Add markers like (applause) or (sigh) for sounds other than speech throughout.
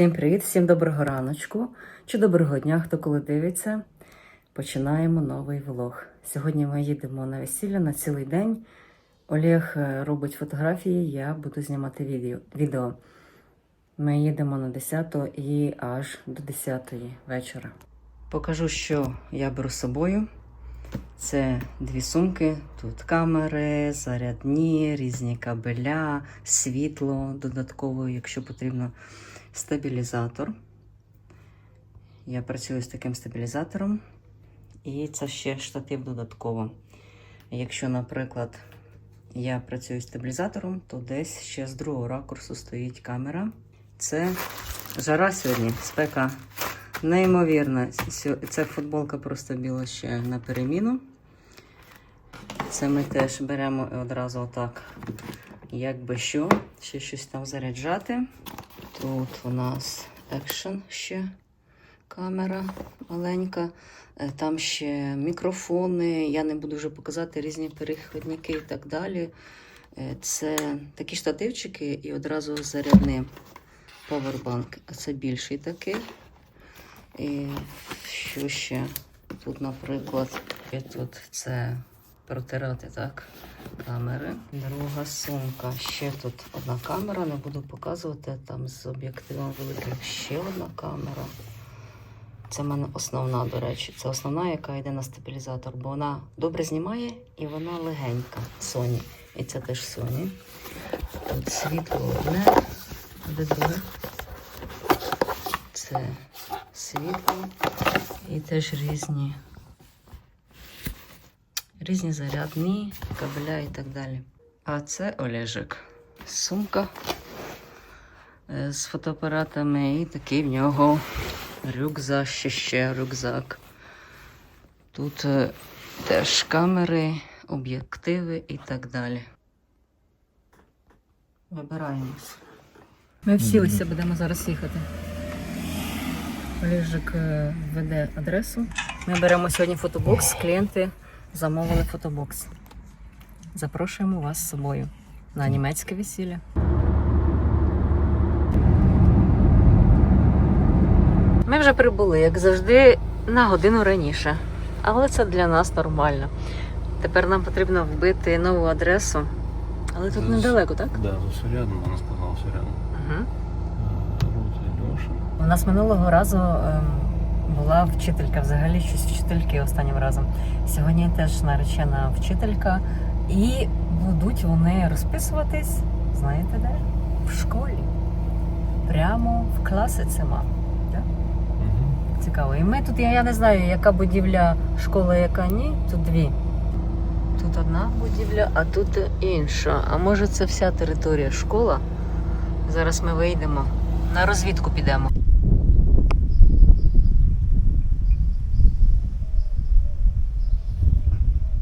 Всім привіт, всім доброго раночку чи доброго дня, хто коли дивиться. Починаємо новий влог. Сьогодні ми їдемо на весілля на цілий день. Олег е, робить фотографії, я буду знімати відео. Ми їдемо на 10 і аж до 10 вечора. Покажу, що я беру з собою. Це дві сумки. Тут камери, зарядні, різні кабеля, світло додатково, якщо потрібно, стабілізатор. Я працюю з таким стабілізатором. І це ще штатив додатково. Якщо, наприклад, я працюю з стабілізатором, то десь ще з другого ракурсу стоїть камера. Це жара сьогодні, спека неймовірна. Це футболка просто біла ще на переміну. Це ми теж беремо і одразу отак, якби що, ще щось там заряджати. Тут у нас екшен ще камера маленька. Е, Там ще мікрофони. Я не буду вже показати різні перехідники і так далі. Е, Це такі штативчики і одразу зарядний повербанк. А це більший такий. І що ще? Тут, наприклад, тут це протирати так, камери. Друга сумка. Ще тут одна камера, не буду показувати. Там з об'єктивом великим ще одна камера. Це в мене основна, до речі. Це основна, яка йде на стабілізатор, бо вона добре знімає і вона легенька. Sony. І це теж Sony. Тут світло одне, де. Це світло і теж різні, різні зарядні, кабеля і так далі. А це Олежик. Сумка е, з фотоапаратами і такий в нього рюкзак, ще ще рюкзак. Тут е, теж камери, об'єктиви і так далі. Вибираємось. Ми всілися, будемо зараз їхати. Олежик е, веде адресу. Ми беремо сьогодні фотобокс. Клієнти замовили фотобокс. Запрошуємо вас з собою на німецьке весілля. Ми вже прибули, як завжди, на годину раніше. Але це для нас нормально. Тепер нам потрібно вбити нову адресу. Але тут недалеко, так? Да, тут все рядом, она сказала, все рядом. Угу. У нас минулого разу ем, була вчителька, взагалі щось вчительки останнім разом. Сьогодні теж наречена вчителька. І будуть вони розписуватись, знаєте де? В школі. Прямо в класи цима. Цікаво. І ми тут, я, я не знаю, яка будівля школа, яка ні. Тут дві. Тут одна будівля, а тут інша. А може це вся територія школа? Зараз ми вийдемо. На розвідку підемо.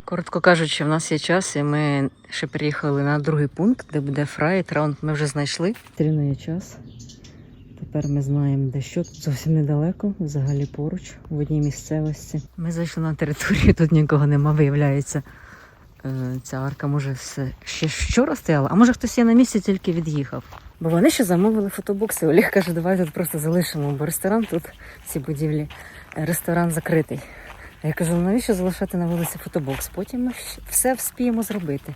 Коротко кажучи, в нас є час, і ми ще приїхали на другий пункт, де буде фрайт раунд. Ми вже знайшли. Стрільно є час. Тепер ми знаємо, де що тут зовсім недалеко, взагалі поруч, в одній місцевості. Ми зайшли на територію, тут нікого нема, виявляється. Е, Ця арка може все ще вчора стояла, а може хтось є на місці, тільки від'їхав. Бо вони ще замовили фотобокси. Олег каже, давай тут просто залишимо, бо ресторан тут, в цій будівлі, ресторан закритий. А я кажу, «Ну, навіщо залишати на вулиці фотобокс? Потім ми все вспіємо зробити.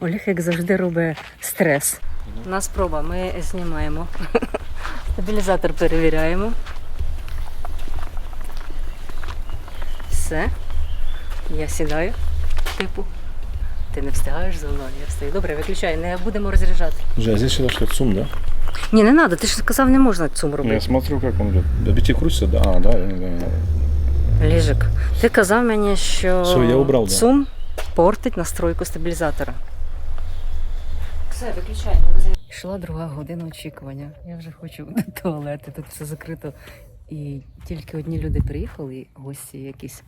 Олег, як завжди, робить стрес. У нас проба, ми знімаємо. (laughs) Стабілізатор перевіряємо. Все. Я сідаю. Типу. Ти не встигаєш за мною, я встаю. Добре, виключай, не будемо розряджати. Жень, а здесь сюда что, ЦУМ, да? Ні, не треба, ти ж сказав, не можна цум Я робити. смотрю, как он идет. Объектив крутится, да, а, да. э, Ліжик, ти казав мені, що Все, я убрав, да. цум портить настройку стабілізатора. Все, виключай, не. Йшла друга година очікування. Я вже хочу до туалету, тут все закрито. І тільки одні люди приїхали, гості якісь,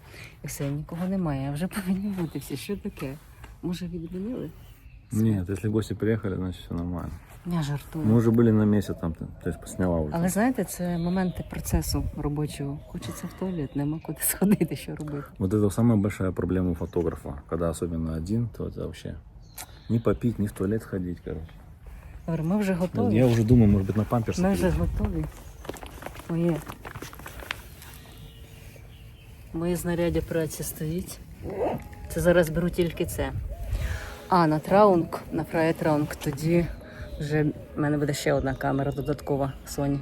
і все, нікого немає. А вже повинні бути всі. Що таке? Може, відмінили? Нет, если гости приехали, значит все нормально. Я жартую. Мы уже были на месте там, ты- то есть посняла уже. Але знаєте, це моменти процесу робочого. Хочеться в туалет, нема куди (laughs) сходити, що робити. Вот это самая большая проблема у фотографа. Когда особенно один, то это вообще не попить, не в туалет ходить, короче. Говорю, ми вже готові. Я уже думаю, может быть, на памперс. Ми вже готові. Моє. Моє знаряддя праці стоїть. Це зараз беру тільки це. А на траунг, на фрає траунг, тоді вже в мене буде ще одна камера додаткова Sony.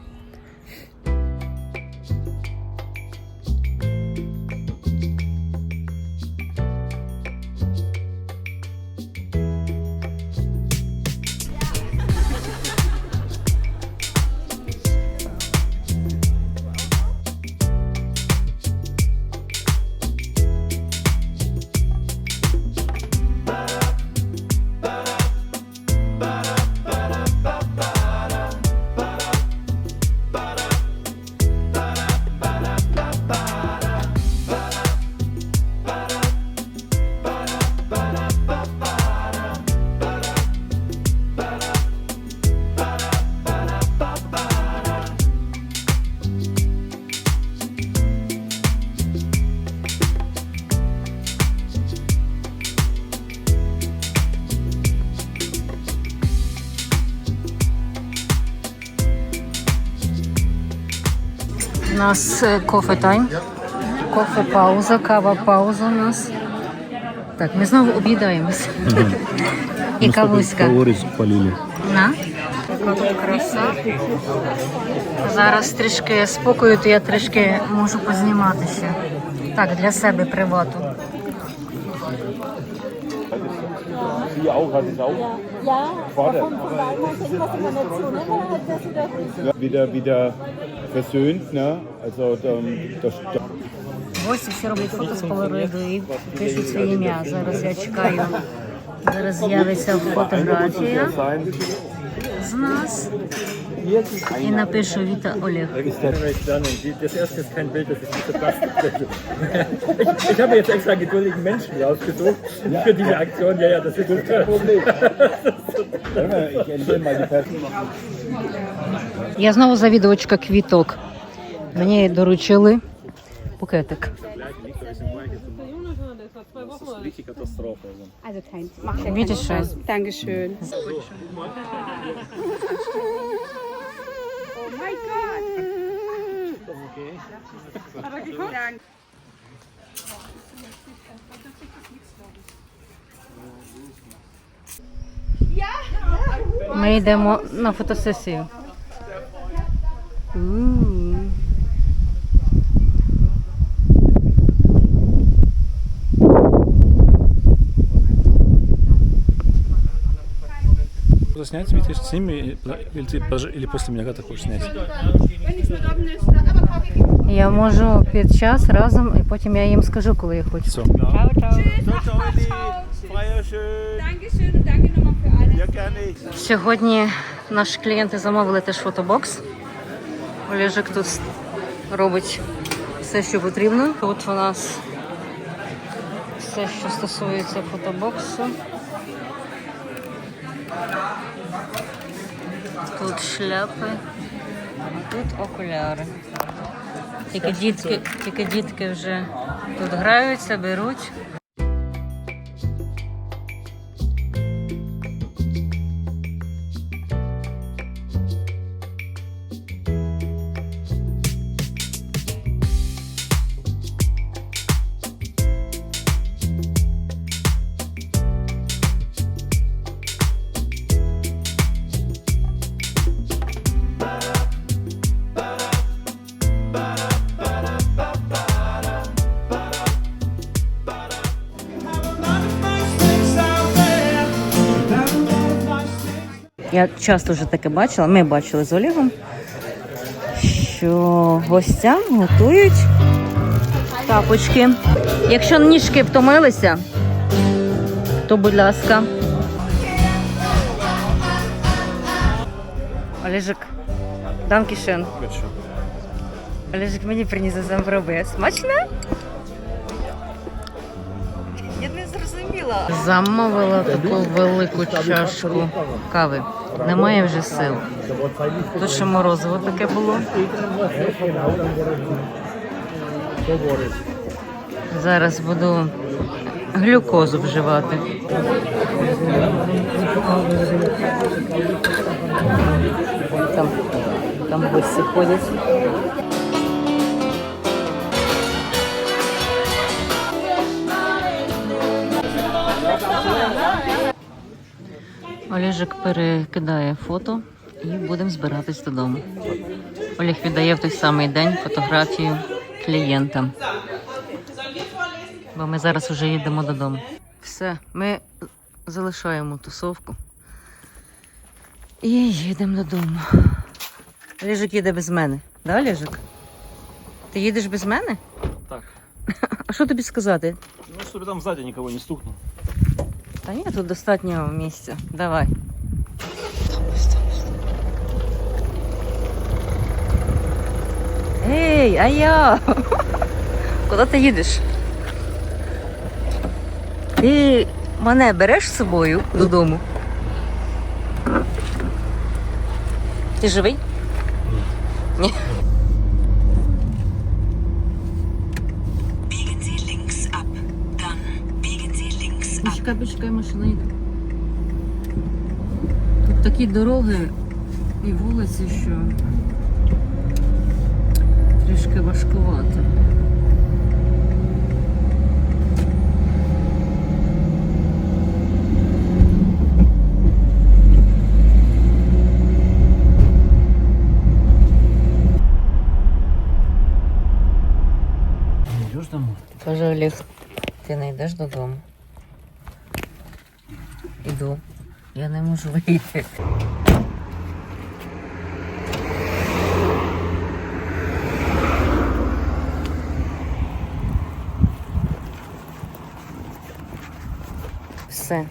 У нас е, кофе тайм. Кофе пауза, кава пауза у нас. Так, ми знову об'їдаємось. І кавуська. На. Яка тут краса. Зараз трішки спокою, то я трішки можу познімати ще. Так, для себе привату. Sie auch, hatte ich auch. Ja, er das wieder Wieder, wieder versöhnt, ne? Also ähm, das, das Гості всі роблять фото з полароиду і пишуть своє ім'я. Зараз я чекаю. Зараз з'явиться фотографія з нас. І напишу Віта Олег. Das erste ist kein Bild, das ist diese Plastikfläche. Ich, ich habe jetzt extra geduldigen Menschen rausgesucht für diese Aktion. Ja, ja, das ist gut. ich ändere mal die Person. Я знову завідувачка квіток. Мені доручили букетик. Also kein. Mach ja Bitte keine schön. Spaß. Dankeschön. Oh mein Gott. Okay. Aber geguckt. Ми йдемо на фотосесію. М. Заснять, Витя, с ними, или, ты или после меня, когда ты хочешь снять? Я можу під час разом, і потім я їм скажу, коли я хочу. Все. Dankeschön und Сьогодні наші клієнти замовили теж фотобокс. Олежик тут робить все, що потрібно. Тут у нас все, що стосується фотобоксу. Тут шляпи, тут окуляри. Тільки дітки, тільки дітки вже тут граються, беруть. Я часто вже таке бачила, ми бачили з Олегом, що гостям готують тапочки. Якщо ніжки втомилися, то будь ласка. Олежик, данкішен. Олежик мені приніс замброби. Смачно? Замовила таку велику чашку кави. Немає вже сил. Тут ще морозиво таке було. Зараз буду глюкозу вживати. Там, там гості ходять. Олежик перекидає фото і будемо збиратись додому. Олег віддає в той самий день фотографію клієнтам. Бо ми зараз вже їдемо додому. Все, ми залишаємо тусовку і їдемо додому. Олежик їде без мене. Да, Олежик? Ти їдеш без мене? Так. А що тобі сказати? Ну, чтобы там сзади никого не стукнул. Та ні, тут достатньо місця. Давай. Ей, а я? (laughs) Куди ти їдеш? Ти мене береш з собою додому? Ти живий? Ні. Почекай, почекай, машина йде. Тут такі дороги і вулиці, що трішки важкувато. Идешь домой? Каже Олег, ти не йдеш додому. Іду. Я не можу вийти. Все.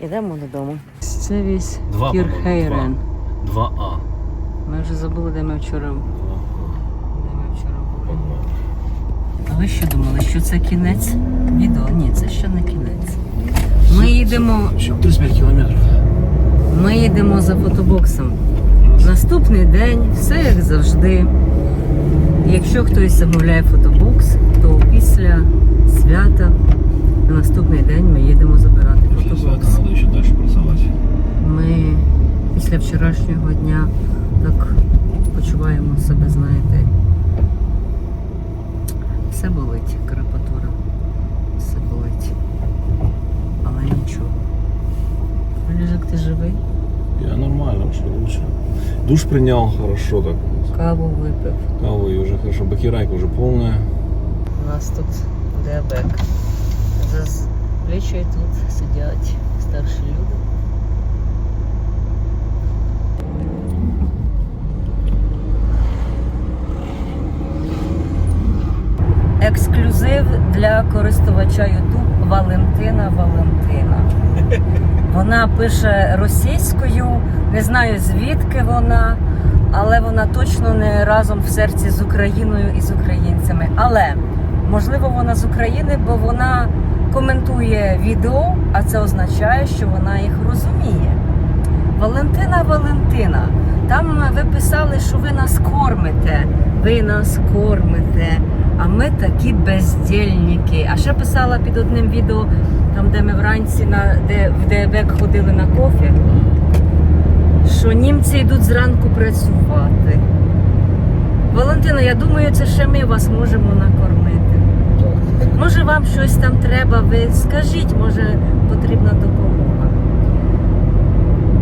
Ідемо додому. Це весь Два, Кірхейрен. 2А. Ми вже забули, де ми вчора. Де ми вчора були. А ви що думали, що це кінець відео? Ні, це ще не кінець. Ми їдемо, Еще 35 километров. ми їдемо за фотобоксом. Наступний день, все як завжди. Якщо хтось замовляє фотобокс, то після свята на наступний день ми їдемо забирати фотобокс. надо еще дальше працевать. Ми після вчорашнього дня так почуваємо себе, знаєте. Все болить, крапатура. Все болить. Але нічого. Олежик, ти живий? Я нормально, что лучше. Душ принял хорошо так. Каву випив. Каву и уже хорошо. Бакерайка уже полная. У нас тут диабек. Зазвичай тут сидять старші люди. Ексклюзив для користувача YouTube Валентина Валентина. Вона пише російською, не знаю звідки вона, але вона точно не разом в серці з Україною і з українцями. Але можливо вона з України, бо вона коментує відео, а це означає, що вона їх розуміє. Валентина Валентина, там ви писали, що ви нас кормите, ви нас кормите, а ми такі бездільники. А ще писала під одним відео, там, де ми вранці на де в ДБЕК ходили на кофі, що німці йдуть зранку працювати. Валентина, я думаю, це ще ми вас можемо накормити. Може, вам щось там треба, ви скажіть, може потрібна допомога.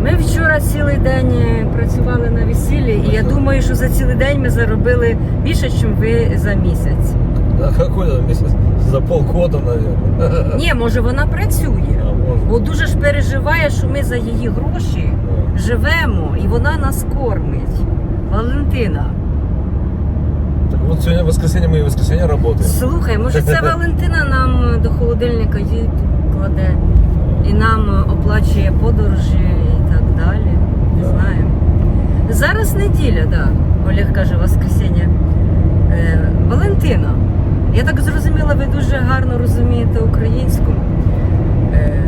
Ми вчора цілий день е, працювали на весіллі, і я думаю, що за цілий день ми заробили більше, ніж ви за місяць. Да какой там месяц? За полгода, наверное. Ні, може вона працює, А может. бо дуже ж переживає, що ми за її гроші живемо і вона нас кормить. Валентина, Так вот сегодня воскресенье, мы и в воскресенье работаем. слухай, може це (laughs) Валентина нам до холодильника їду кладе і нам оплачує подорожі і так далі. Не знаю. Зараз неділя, так. Да. Олег каже воскресіння. Я так зрозуміла, ви дуже гарно розумієте українську. Е,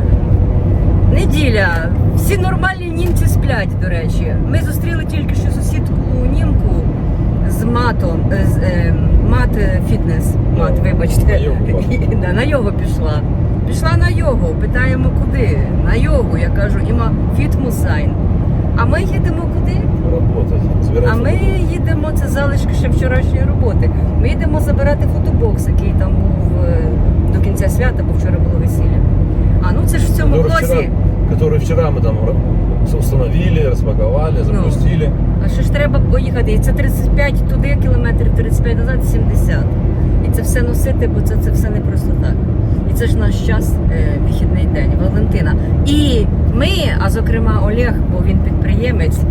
неділя. Всі нормальні німці сплять, до речі. Ми зустріли тільки що сусідку німку з матом, е, з, е, мат фітнес. Мат, вибачте. На (laughs) на йогу пішла. Пішла на йогу, питаємо куди? На йогу. Я кажу, іма фітмусайн. А ми їдемо куди? Работать. А Собираться ми їдемо, це залишки ще вчорашньої роботи. Ми їдемо забирати фотобокс, який там був е, до кінця свята, бо вчора було весілля. А ну це ж в цьому который блозі. вчера, который вчера мы там ра- установили, распаковали, запустили. А що ж треба поїхати? І це 35 туди кілометрів, 35 назад, 70. І це все носити, бо це, це все не просто так. І це ж наш час, е, вихідний день, Валентина. І ми, а зокрема Олег, бо він підприємець, е,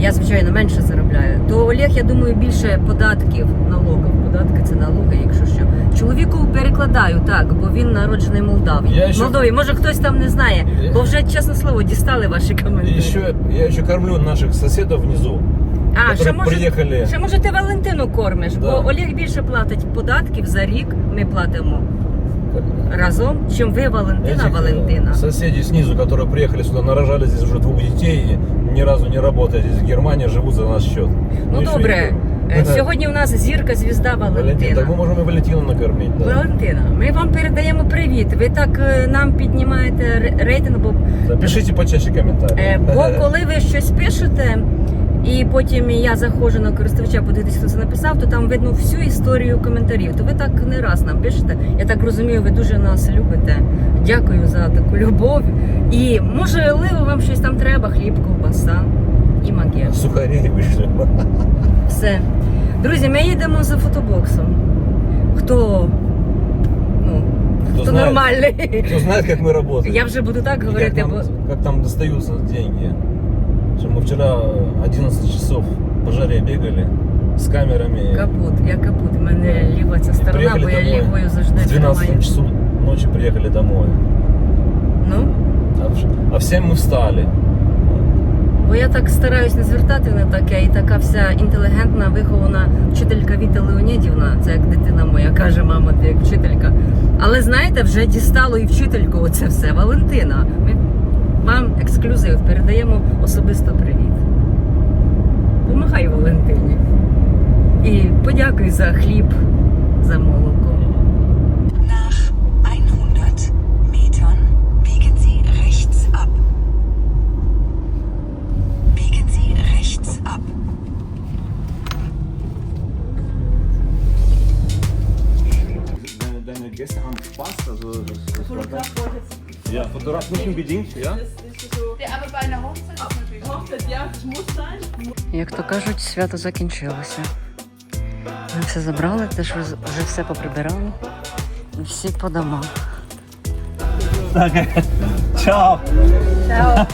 я звичайно менше заробляю. То Олег, я думаю, більше податків, налогів. Податки це налоги, якщо що. Чоловіку перекладаю так, бо він народжений Молдаві. Я ще- Молдові, може хтось там не знає, бо вже чесне слово дістали ваші И коментарі. еще, я еще кормлю наших соседов внизу. А, которые ще може, приехали. ще може ти Валентину кормиш, Да. бо Олег більше платить податків за рік. Ми платимо разом, чим ви Валентина Этих, э, Валентина. Соседи снизу, которые приехали сюда, нарожали здесь уже двух детей и ни разу не работая здесь в Германии, живут за наш счет. Ну еще добре, е, сьогодні у нас зірка звізда (laughs) Валентин, Валентина. так мы можем и Валентину накормить. Да. Валентина, ми вам передаємо привіт. Ви так е, нам піднімаєте ре- рейтинг, бо, Да, Пишите почаще комментарии. е, бо (laughs) коли ви щось пишете. І потім я заходжу на користувача, подивитися, хто це написав, то там видно всю історію коментарів. То ви так не раз нам пишете. Я так розумію, ви дуже нас любите. Дякую за таку любов. І можливо, вам щось там треба, хліб, ковбаса і магія. Сухарей вышли. Все. Друзі, ми їдемо за фотобоксом. Хто, ну, Кто хто знает, нормальний. Кто знает, как мы работаем. Я вже буду так И как говорити, там, бо как там достаются деньги. Что мы вчера 11 часов по жаре бегали с камерами. капут, я капут. У мене ліва ця сторона, Приїхали бо я домой. лівою завжди В 12 тримаю. часу ночи приехали домой. А в, а в 7 мы встали. бо я так стараюсь не звертати на таке, і така вся інтелігентна, вихована вчителька Віта Леонідівна, це як дитина моя, каже, мама, ти як вчителька. Але знаєте, вже дістало і вчительку оце все. Валентина, ми вам ексклюзив передаємо особисто привіт. Помахай Валентині. І подякуй за хліб, за молоко. Ja, Fotograf nicht unbedingt, ja? Aber bei einer Hochzeit ist natürlich Hochzeit, ja, das muss sein. Як то кажуть, свято закінчилося. Ми все забрали, теж вже вже все поприбирали. І всі по домах. Ciao! Чао!